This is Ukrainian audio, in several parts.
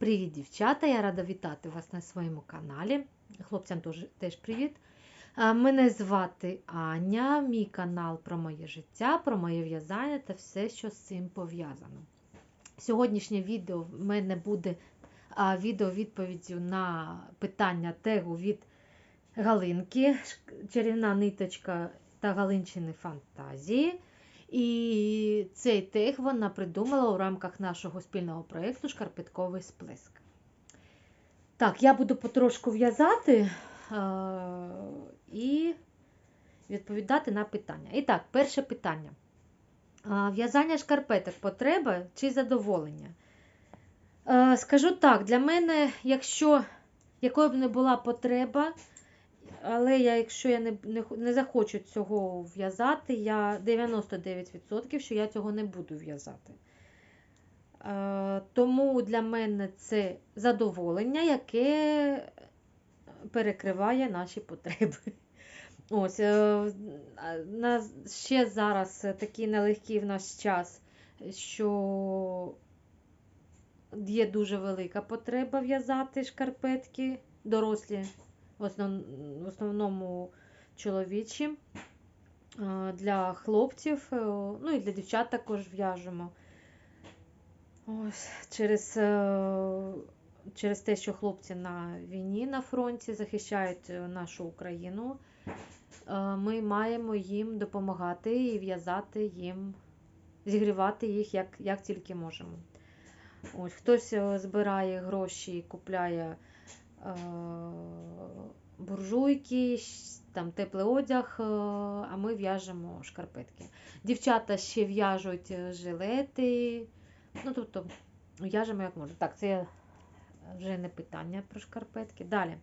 Привіт, дівчата! Я рада вітати вас на своєму каналі. Хлопцям теж, привіт. Мене звати Аня, мій канал про моє життя, про моє в'язання та все, що з цим пов'язано. Сьогоднішнє відео в мене буде відео відповіддю на питання тегу від Галинки, чарівна ниточка та Галинчини фантазії. І цей тег вона придумала у рамках нашого спільного проєкту Шкарпетковий сплеск. Так, я буду потрошку в'язати е- і відповідати на питання. І так, перше питання. В'язання шкарпеток потреба чи задоволення? Е, Скажу так, для мене, якщо якою б не була потреба, але я, якщо я не не, не захочу цього в'язати, я 99%, що я цього не буду в'язати. Е, тому для мене це задоволення, яке перекриває наші потреби. Ось, е, на, Ще зараз такий нелегкий в наш час, що є дуже велика потреба в'язати шкарпетки дорослі в, основ, в основному чоловічі. Для хлопців, ну і для дівчат також в'яжемо. Ось, Через через те, що хлопці на війні на фронті захищають нашу Україну, ми маємо їм допомагати і в'язати їм, зігрівати їх як як тільки можемо. Ось, Хтось збирає гроші і купляє буржуйки, там теплий одяг, а ми в'яжемо шкарпетки. Дівчата ще в'яжуть жилети. Ну, тобто, в'яжемо як можемо. Так, це вже не питання про шкарпетки. Далі.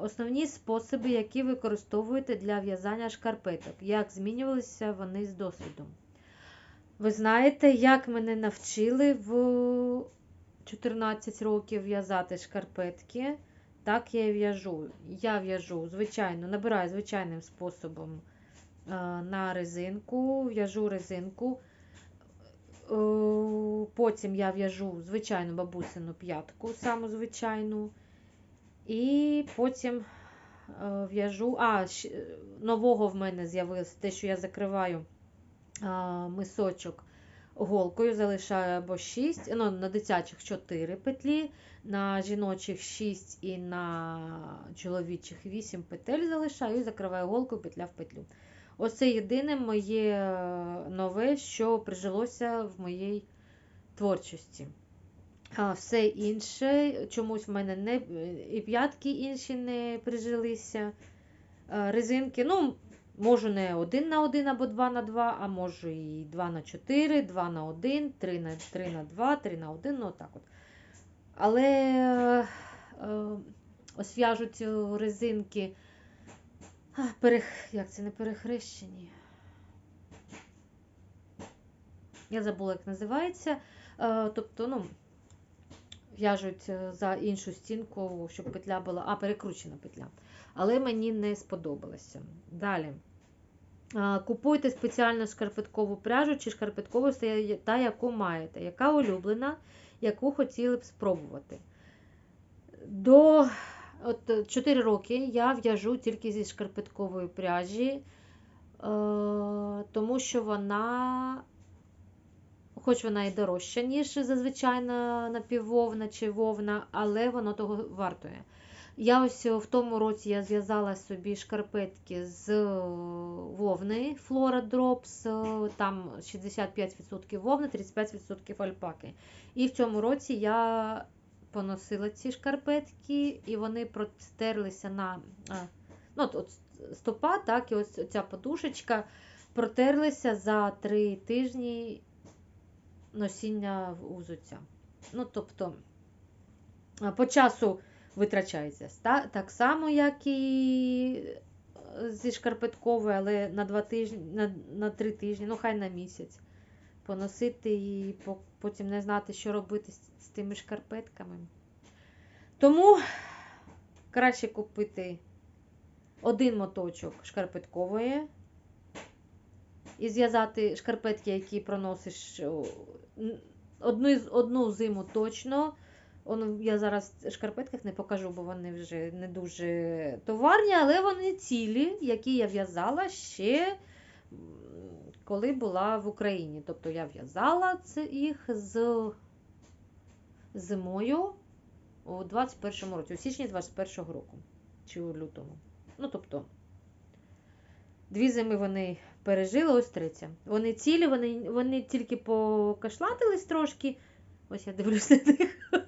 Основні способи, які використовуєте для в'язання шкарпеток. Як змінювалися вони з досвідом? Ви знаєте, як мене навчили в 14 років в'язати шкарпетки. Так я і в'яжу. Я в'яжу, звичайно, набираю звичайним способом на резинку, в'яжу резинку. Потім я в'яжу звичайну бабусину п'ятку, саму звичайну. І потім в'яжу. А, нового в мене з'явилося те, що я закриваю мисочок голкою, залишаю або 6, ну, на дитячих 4 петлі, на жіночих 6 і на чоловічих 8 петель залишаю і закриваю голкою петля в петлю. Оце єдине моє нове, що прижилося в моїй творчості. А все інше, чомусь в мене не і п'ятки інші не прижилися. Резинки, ну, можу не 1 на 1 або 2 на 2, а можу і 2 на 4, 2 на 1, 3 на 3 на 2, 3 на 1, ну отак от. Але е, ось в'яжуть резинки. Перех... Як це не перехрещені? Я забула, як називається. Тобто, ну, в'яжуть за іншу стінку, щоб петля була, а, перекручена петля. Але мені не сподобалося. Далі. Купуйте спеціальну шкарпеткову пряжу чи шкарпеткову та яку маєте, яка улюблена, яку хотіли б спробувати. До от 4 роки я в'яжу тільки зі шкарпеткової пряжі, е, тому що вона, хоч вона і дорожча, ніж зазвичайна напіввовна чи вовна, але воно того вартує. Я ось в тому році я зв'язала собі шкарпетки з вовни Flora Drops, там 65% вовни, 35% альпаки. І в цьому році я поносила ці шкарпетки, і вони простерлися на ну, от, от стопа, так, і ось ця подушечка протерлися за три тижні носіння узуця. Ну, тобто, по часу витрачається так само, як і зі шкарпетковою, але на два тижні, на, на три тижні, ну хай на місяць. Поносити і потім не знати, що робити з тими шкарпетками. Тому краще купити один моточок шкарпеткової і зв'язати шкарпетки, які проносиш одну одну зиму точно, Он, я зараз в шкарпетках не покажу, бо вони вже не дуже товарні, але вони цілі, які я в'язала ще коли була в Україні. Тобто я в'язала їх з зимою у 21-му році, у січні 21-го року чи у лютому. Ну, тобто, дві зими вони пережили, ось третя. Вони цілі, вони, вони тільки покашлатились трошки. Ось я дивлюся на них.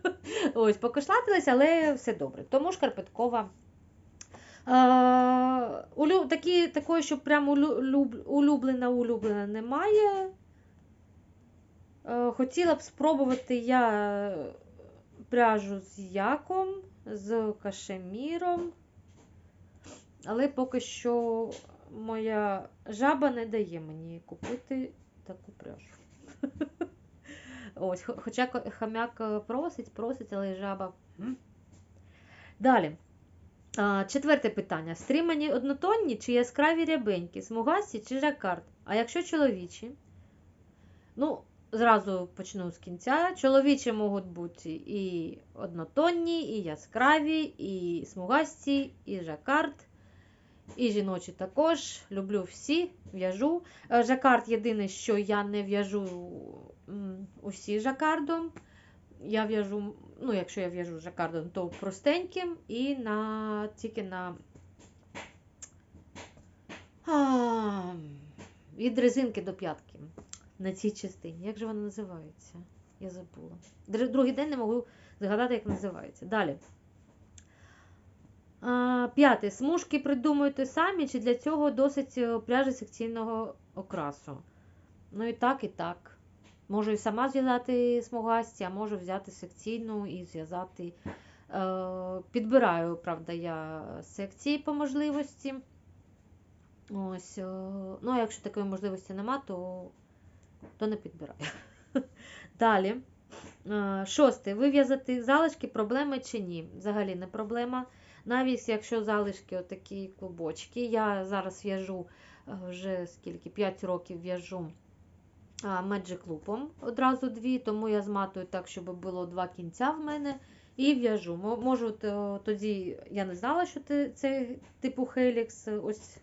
Ось, покашлатились, але все добре. Тому шкарпеткова. А, улю, такі, такої, щоб прямо улю, улюблена, улюблена немає. Е, Хотіла б спробувати я пряжу з яком, з кашеміром, але поки що моя жаба не дає мені купити таку пряжу. Ось, хоча хам'як е, просить, просить, але жаба. Далі. Четверте питання. Стрімані однотонні чи яскраві рябенькі, смугасті чи жакард? А якщо чоловічі? Ну, зразу почну з кінця. Чоловічі можуть бути і однотонні, і яскраві, і смугасті, і жакард. І жіночі також. Люблю всі, в'яжу. Е, Жакард єдине, що я не в'яжу усі жакардом. Я в'яжу, ну, якщо я в'яжу жакардом, то простеньким і на, тільки на а, від резинки до п'ятки. На цій частині. Як же вона називається? Я забула. Другий день не можу згадати, як називається. Далі. П'яте. Смужки придумуєте самі, чи для цього досить е, пряжі секційного окрасу? Ну і так, і так. Можу і сама зв'язати смугасті, а можу взяти секційну і зв'язати. Е, підбираю, правда, я секції по можливості. Ось, е, ну, а якщо такої можливості нема, то, то не підбираю. Далі. Шосте. Вив'язати залишки проблеми чи ні? Взагалі не проблема. Навіть якщо залишки отакі клубочки. Я зараз в'яжу е, вже скільки 5 років в'яжу Magic Loop одразу дві, тому я зматую так, щоб було два кінця в мене. І в'яжу. Можу тоді, я не знала, що це типу Helix. Ось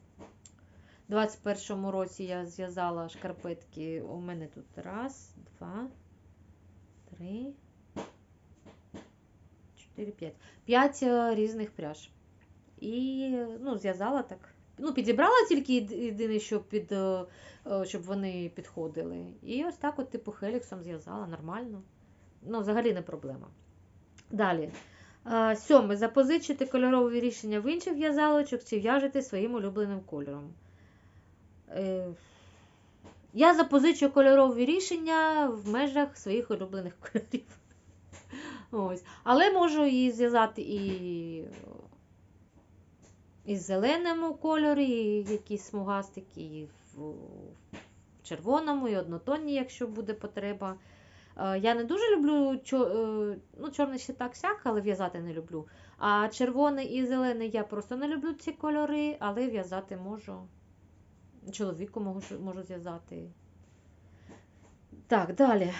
у 21-му році я зв'язала шкарпетки. У мене тут раз, два, три, чотири, п'ять. П'ять е, різних пряж. І ну, зв'язала так. Ну, підібрала тільки єд- єдине, що під, е, е, щоб вони підходили. І ось так, от, типу, хеліксом зв'язала нормально. Ну, взагалі не проблема. Далі. Сьоме. Запозичити кольорові рішення в інших в'язалочок чи в'яжете своїм улюбленим кольором. Е, Я запозичую кольорові рішення в межах своїх улюблених кольорів. Ось. Але можу і зв'язати і і в зеленому кольорі, і якісь смугастики, і в, в червоному, і однотонні, якщо буде потреба. Е, Я не дуже люблю е, ну, чорний ще так сяк, але в'язати не люблю. А червоний і зелений я просто не люблю ці кольори, але в'язати можу. Чоловіку можу, можу зв'язати. Так, далі.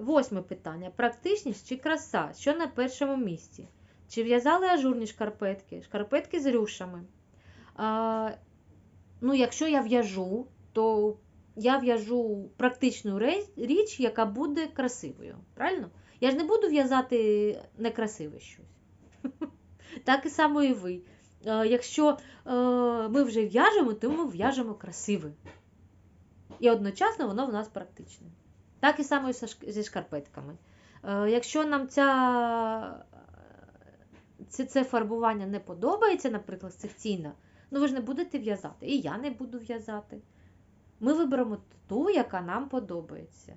Восьме питання. Практичність чи краса? Що на першому місці? Чи в'язали ажурні шкарпетки? Шкарпетки з рюшами. Ну, якщо я в'яжу, то я в'яжу практичну річ, яка буде красивою. Правильно? Я ж не буду в'язати некрасиве щось. Так і само і ви. Якщо е, ми вже в'яжемо, то ми в'яжемо красиве. І одночасно воно в нас практичне. Так і шк- зі шкарпетками. Е, Якщо нам ця, це, це фарбування не подобається, наприклад, секційна, ну ви ж не будете в'язати. І я не буду в'язати. Ми виберемо ту, яка нам подобається.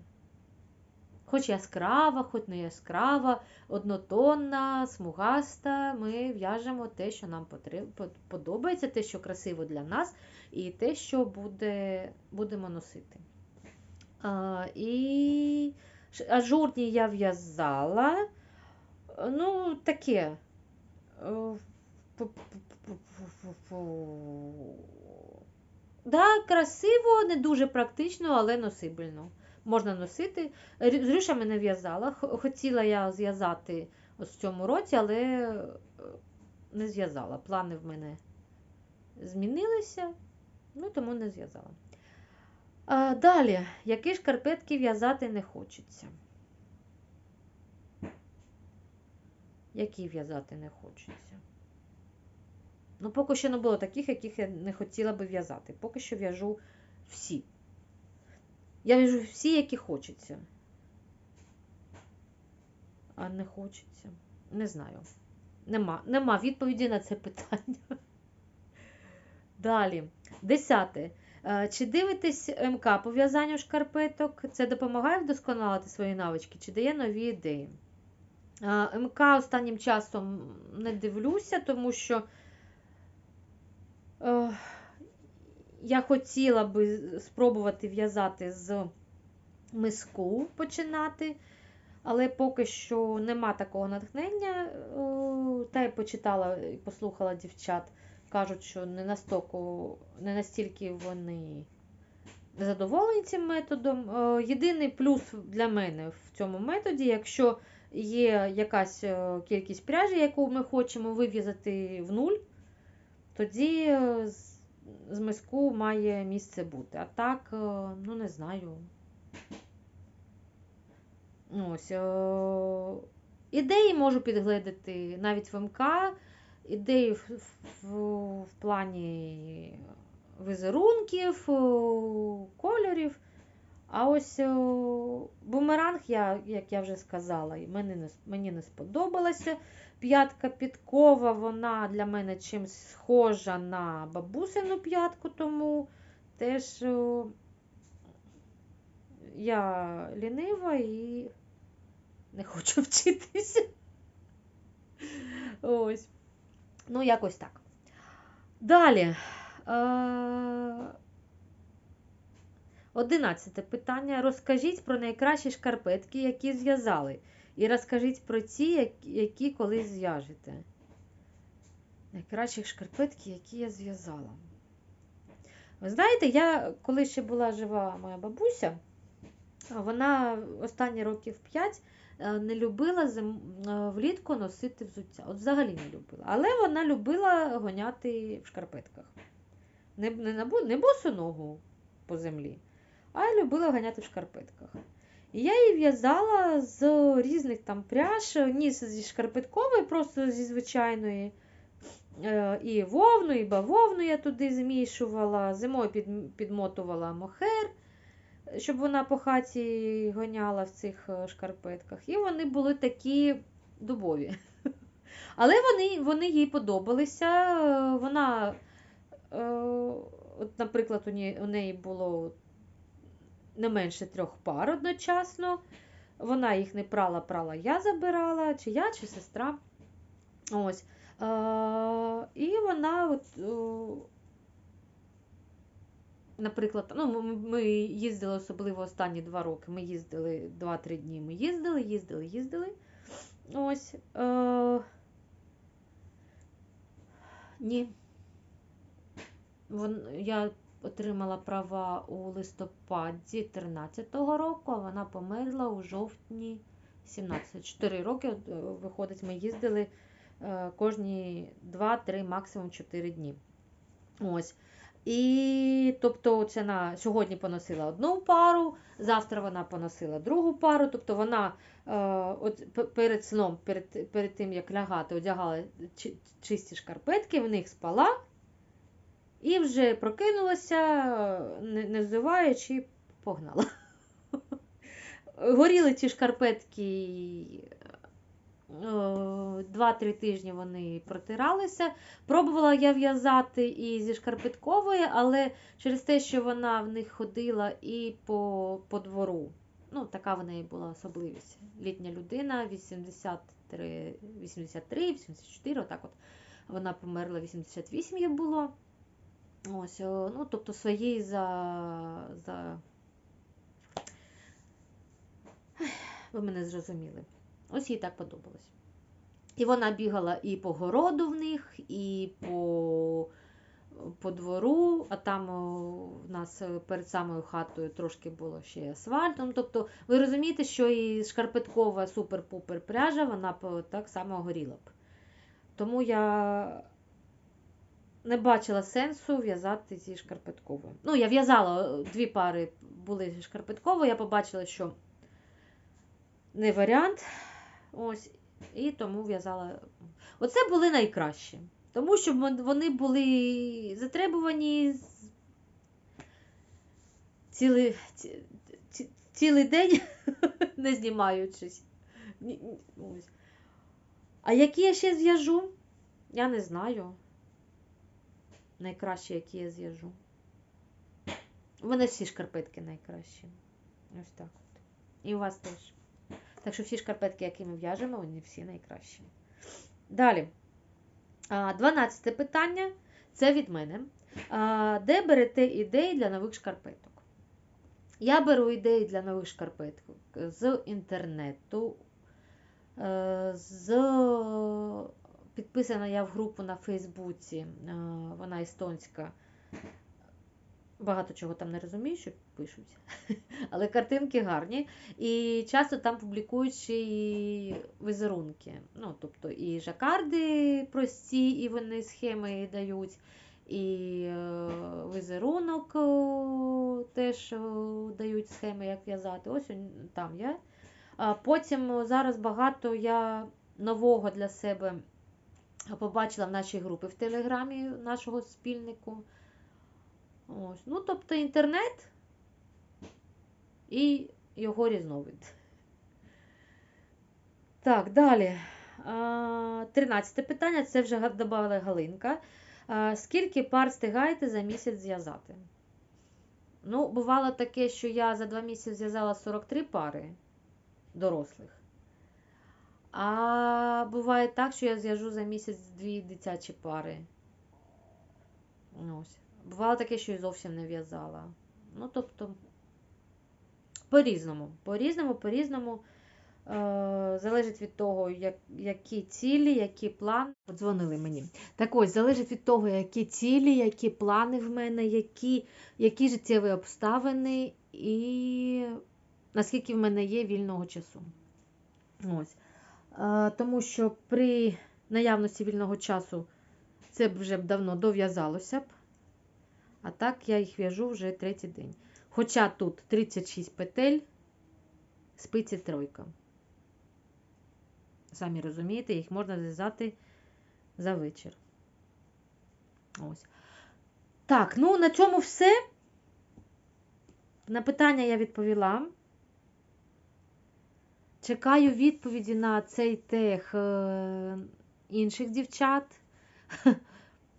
Хоч яскрава, хоч не яскрава, однотонна, смугаста, ми в'яжемо те, що нам подобається, те, що красиво для нас, і те, що буде... будемо носити. А, і ажурні я в'язала. Ну, таке. Е. Да, красиво, не дуже практично, але носибельно. Можна носити. З рюшами не в'язала. Хотіла я зв'язати в цьому році, але е, не зв'язала. Плани в мене змінилися, ну тому не зв'язала. Далі, які шкарпетки в'язати не хочеться? Які в'язати не хочеться? Ну, поки що не було таких, яких я не хотіла би в'язати. Поки що в'яжу всі. Я в'яжу всі, які хочеться. А не хочеться. Не знаю. Нема, нема відповіді на це питання. Далі. Десяте. Е, Чи дивитесь МК по в'язанню шкарпеток? Це допомагає вдосконалити свої навички чи дає нові ідеї? Е, МК останнім часом не дивлюся, тому що е, я хотіла би спробувати в'язати з миску починати, але поки що нема такого натхнення. Е, Та й почитала і послухала дівчат. Кажуть, що не настільки, не настільки вони задоволені цим методом. Е, Єдиний плюс для мене в цьому методі, якщо є якась е, кількість пряжі, яку ми хочемо вив'язати в нуль, тоді з- миску має місце бути. А так, е, ну не знаю. Ось. е, Ідеї можу підгледати навіть в МК, ідеї в, в, в плані візерунків, кольорів. А ось о, бумеранг, я, як я вже сказала, мені не, мені не сподобалося. П'ятка підкова, вона для мене чимсь схожа на бабусину п'ятку, тому теж я лінива і не хочу вчитися. Ось. Ну, якось так. Далі. Е, Одинадцяте питання. Розкажіть про найкращі шкарпетки, які зв'язали. І розкажіть про ті, які- колись зв'яжете. Найкращі шкарпетки, які я зв'язала. Ви знаєте, я коли ще була жива моя бабуся, вона останні років 5 не любила зим... е, влітку носити взуття. От взагалі не любила. Але вона любила гоняти в шкарпетках. Не, не, не босу ногу по землі, а любила ганяти в шкарпетках. І я її в'язала з різних там пряж, ніс зі шкарпеткової, просто зі звичайної. Е, І вовну, і бавовну я туди змішувала. Зимою під, підмотувала мохер, щоб вона по хаті гоняла в цих е, шкарпетках. І вони були такі дубові. Але вони, вони їй подобалися. Е, Вона, от, наприклад, у неї було не менше трьох пар одночасно. Вона їх не прала, прала, я забирала, чи я, чи сестра. Ось. Е, і вона, от, о, наприклад, ну, ми їздили особливо останні два роки. Ми їздили 2-3 дні. Ми їздили, їздили, їздили. Ось. Е, ні. Вон, я отримала права у листопаді 13-го року, а вона померла у жовтні 17. 4 роки е, виходить, ми їздили е, кожні 2-3, максимум 4 дні. Ось. І тобто це на сьогодні поносила одну пару, завтра вона поносила другу пару. Тобто вона е, от перед сном, перед, перед тим як лягати, одягала чи- чисті шкарпетки, в них спала і вже прокинулася, не, взуваючи, погнала. Горіли ці шкарпетки. е, Два-три тижні вони протиралися. Пробувала я в'язати і зі шкарпеткової, але через те, що вона в них ходила і по, по двору. Ну, така в неї була особливість. Літня людина, 83, 83, 84, отак от. Вона померла 88 їй було. Ось, ну, тобто своєї за, за... Ви мене зрозуміли. Ось їй так подобалось. І вона бігала і по городу в них, і по по двору, а там о, в нас е, перед самою хатою трошки було ще асфальтом. Тобто, ви розумієте, що і шкарпеткова супер-пупер пряжа, вона б так само горіла б. Тому я не бачила сенсу в'язати зі шкарпетковою. Ну, я в'язала е, дві пари були зі шкарпетковою, я побачила, що не варіант. Ось, і тому в'язала. Оце були найкращі. Тому що вони були затребувані цілий, ці- ці- цілий день, не знімаючись. А які я ще зв'яжу? Я не знаю. Найкращі, які я зв'яжу. У мене всі шкарпетки найкращі. Ось так от. І у вас теж. Так що всі шкарпетки, які ми в'яжемо, вони всі найкращі. Далі. А, 12 питання. Це від мене. Де берете ідеї для нових шкарпеток? Я беру ідеї для нових шкарпеток з інтернету. е, З... Підписана я в групу на Фейсбуці. е, Вона естонська. Багато чого там не розумію, що пишуть. Але картинки гарні. І часто там публікують і візерунки. Ну, тобто і жакарди прості, і вони схеми дають, і е, візерунок теж дають схеми, як в'язати. Ось там я. Потім зараз багато я нового для себе побачила в нашій групі в Телеграмі нашого спільнику. Ось. Ну, тобто інтернет і його різновид. Так, далі. А, 13 питання. Це вже додала Галинка. Скільки пар встигаєте за місяць зв'язати? Ну, бувало таке, що я за два місяці зв'язала 43 пари дорослих. А буває так, що я зв'яжу за місяць дві дитячі пари. Ось. Бувало таке, що і зовсім не в'язала. Ну, тобто, по-різному. По-різному, по-різному. Е, залежить від того, як, які цілі, які плани. Подзвонили мені. Так ось, залежить від того, які цілі, які плани в мене, які, які життєві обставини і наскільки в мене є вільного часу. Ось. Тому що при наявності вільного часу це б вже давно дов'язалося б. А так я їх в'яжу вже третій день. Хоча тут 36 петель, спиці тройка. Самі розумієте, їх можна зв'язати за вечір. Ось. Так, ну на цьому все. На питання я відповіла. Чекаю відповіді на цей тех е, інших дівчат.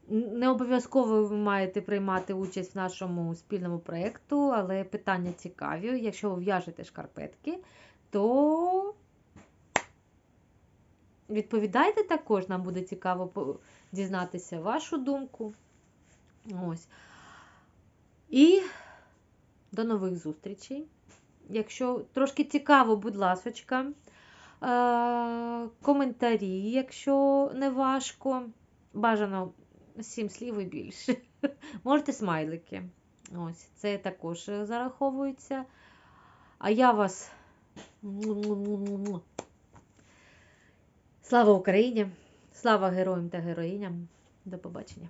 Не обов'язково ви маєте приймати участь в нашому спільному проєкту, але питання цікаві. Якщо ви в'яжете шкарпетки, то відповідайте також, нам буде цікаво дізнатися вашу думку. Ось. І до нових зустрічей. Якщо трошки цікаво, будь ласочка, е, коментарі, якщо не важко. Бажано сім слів і більше. Можете смайлики. Ось, це також зараховується. А я вас. Слава Україні! Слава героям та героїням! До побачення!